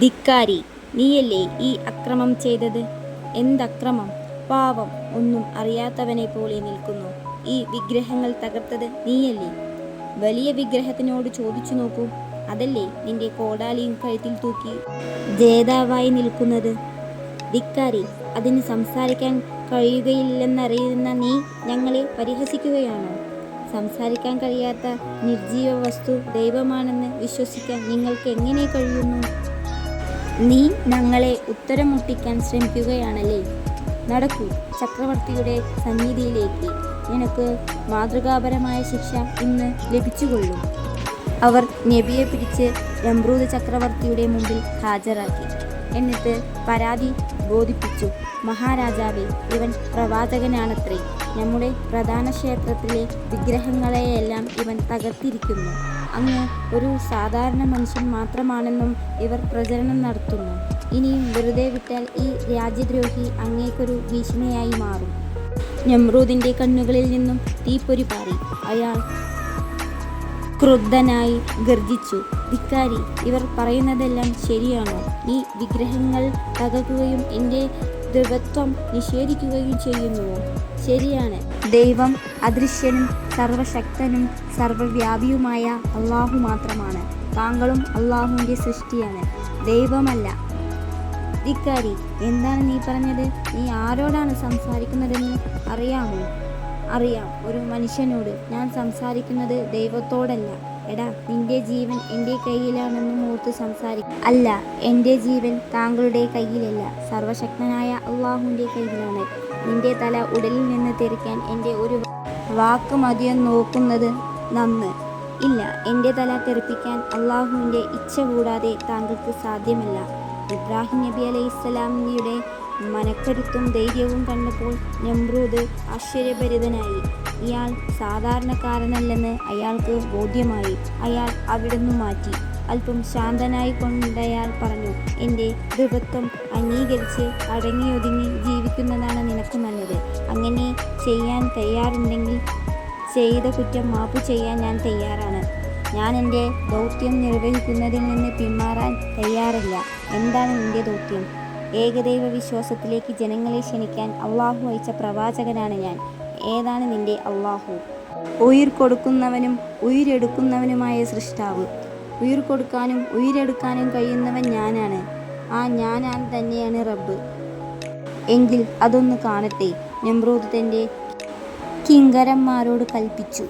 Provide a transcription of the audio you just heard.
ധിക്കാരി നീയല്ലേ ഈ അക്രമം ചെയ്തത്? എന്തക്രമം? പാവം ഒന്നും അറിയാത്തവനെ പോലെ നിൽക്കുന്നു. ഈ വിഗ്രഹങ്ങൾ തകർത്തത് നീയല്ലേ? വലിയ വിഗ്രഹത്തിനോട് ചോദിച്ചു നോക്കൂ. അതല്ലേ നിന്റെ കോടാലിയും കഴുത്തിൽ തൂക്കി ജേതാവായി നിൽക്കുന്നത്? ധിക്കാരി അതിന് സംസാരിക്കാൻ കഴിയുകയില്ലെന്നറിയുന്ന നീ ഞങ്ങളെ പരിഹസിക്കുകയാണോ? സംസാരിക്കാൻ കഴിയാത്ത നിർജീവ വസ്തു ദൈവമാണെന്ന് വിശ്വസിക്കാൻ നിങ്ങൾക്ക് എങ്ങനെ കഴിയുന്നു? നീ ഞങ്ങളെ ഉത്തരം മുട്ടിക്കാൻ ശ്രമിക്കുകയാണല്ലേ? നടക്കൂ ചക്രവർത്തിയുടെ സന്നിധിയിലേക്ക്. നിനക്ക് മാതൃകാപരമായ ശിക്ഷ ഇന്ന് ലഭിച്ചുകൊള്ളും. അവർ നബിയെ പിടിച്ച് നമ്രൂദ് ചക്രവർത്തിയുടെ മുമ്പിൽ ഹാജരാക്കി. എന്നിട്ട് പരാതി ബോധിപ്പിച്ചു മഹാരാജാവേ ഇവൻ പ്രവാചകനാണത്രേ. നമ്മുടെ പ്രധാന ക്ഷേത്രത്തിലെ വിഗ്രഹങ്ങളെയെല്ലാം ഇവൻ തകർത്തിരിക്കുന്നു. അങ്ങ് ഒരു സാധാരണ മനുഷ്യൻ മാത്രമാണെന്നും ഇവർ പ്രചരണം നടത്തുന്നു. ഇനിയും വെറുതെ വിട്ടാൽ ഈ രാജ്യദ്രോഹി അങ്ങേക്കൊരു ഭീഷണിയായി മാറും. നമ്രൂദിന്റെ കണ്ണുകളിൽ നിന്നും തീപ്പൊരി പാറി. അയാൾ ക്രുദ്ധനായി ഗർജിച്ചു. ധിക്കാരി ഇവർ പറയുന്നതെല്ലാം ശരിയാണോ? ഈ വിഗ്രഹങ്ങൾ തകർക്കുകയും എന്റെ ദൈവത്വം നിഷേധിക്കുകയും ചെയ്യുന്നുവോ? ശരിയാണ്. ദൈവം അദൃശ്യനും സർവശക്തനും സർവവ്യാപിയുമായ അള്ളാഹു മാത്രമാണ്. താങ്കളും അള്ളാഹുവിന്റെ സൃഷ്ടിയാണ്. ദൈവമല്ല. ധിക്കാരി എന്താണ് നീ പറഞ്ഞത്? നീ ആരോടാണ് സംസാരിക്കുന്നതെന്ന് അറിയാമോ? അറിയാം ഒരു മനുഷ്യനോട്. ഞാൻ സംസാരിക്കുന്നത് ദൈവത്തോടല്ല. എടാ നിന്റെ ജീവൻ എന്റെ കയ്യിലാണെന്നും ഓർത്ത് സംസാരിക്കും അല്ല എന്റെ ജീവൻ താങ്കളുടെ കയ്യിലല്ല. സർവശക്തനായ അള്ളാഹുവിന്റെ കയ്യിലാണ്. നിന്റെ തല ഉടലിൽ നിന്ന് തെറിക്കാൻ എന്റെ ഒരു വാക്ക് മതിയെന്ന് നോക്കുന്നത് നന്ന്. ഇല്ല എന്റെ തല തെറിപ്പിക്കാൻ അള്ളാഹുവിന്റെ ഇച്ഛ കൂടാതെ താങ്കൾക്ക് സാധ്യമല്ല. ഇബ്രാഹിം നബി അലൈഹി സ്വലാമിയുടെ മനക്കരുത്തും ധൈര്യവും കണ്ടപ്പോൾ നമ്രൂദ് ആശ്ചര്യഭരിതനായി. ഇയാൾ സാധാരണക്കാരനല്ലെന്ന് അയാൾക്ക് ബോധ്യമായി. അയാൾ അവിടുന്ന് മാറ്റി. അല്പം ശാന്തനായി കൊണ്ടയാൾ പറഞ്ഞു എന്റെ ദൃഢത്വം അംഗീകരിച്ച് അടങ്ങിയൊതുങ്ങി ജീവിക്കുന്നതാണ് നിനക്ക് നല്ലത്. അങ്ങനെ ചെയ്യാൻ തയ്യാറുണ്ടെങ്കിൽ ചെയ്ത കുറ്റം മാപ്പ് ചെയ്യാൻ ഞാൻ തയ്യാറാണ്. ഞാൻ എന്റെ ദൗത്യം നിർവഹിക്കുന്നതിൽ നിന്ന് പിന്മാറാൻ തയ്യാറല്ല. എന്താണ് നിന്റെ ദൗത്യം? ഏകദൈവ വിശ്വാസത്തിലേക്ക് ജനങ്ങളെ ക്ഷണിക്കാൻ അള്ളാഹു അയച്ച പ്രവാചകനാണ് ഞാൻ. ഏതാണ് നിന്റെ അള്ളാഹു? ഉയിർ കൊടുക്കുന്നവനും ഉയിരെടുക്കുന്നവനുമായ സൃഷ്ടാവ്. ഉയിർ കൊടുക്കാനും ഉയിരെടുക്കാനും കഴിയുന്നവൻ ഞാനാണ്. ആ ഞാനാൻ തന്നെയാണ് റബ്ബ്. എങ്കിൽ അതൊന്ന് കാണട്ടെ. നെമ്രൂദ് തന്റെ കിങ്കരന്മാരോട് കൽപ്പിച്ചു.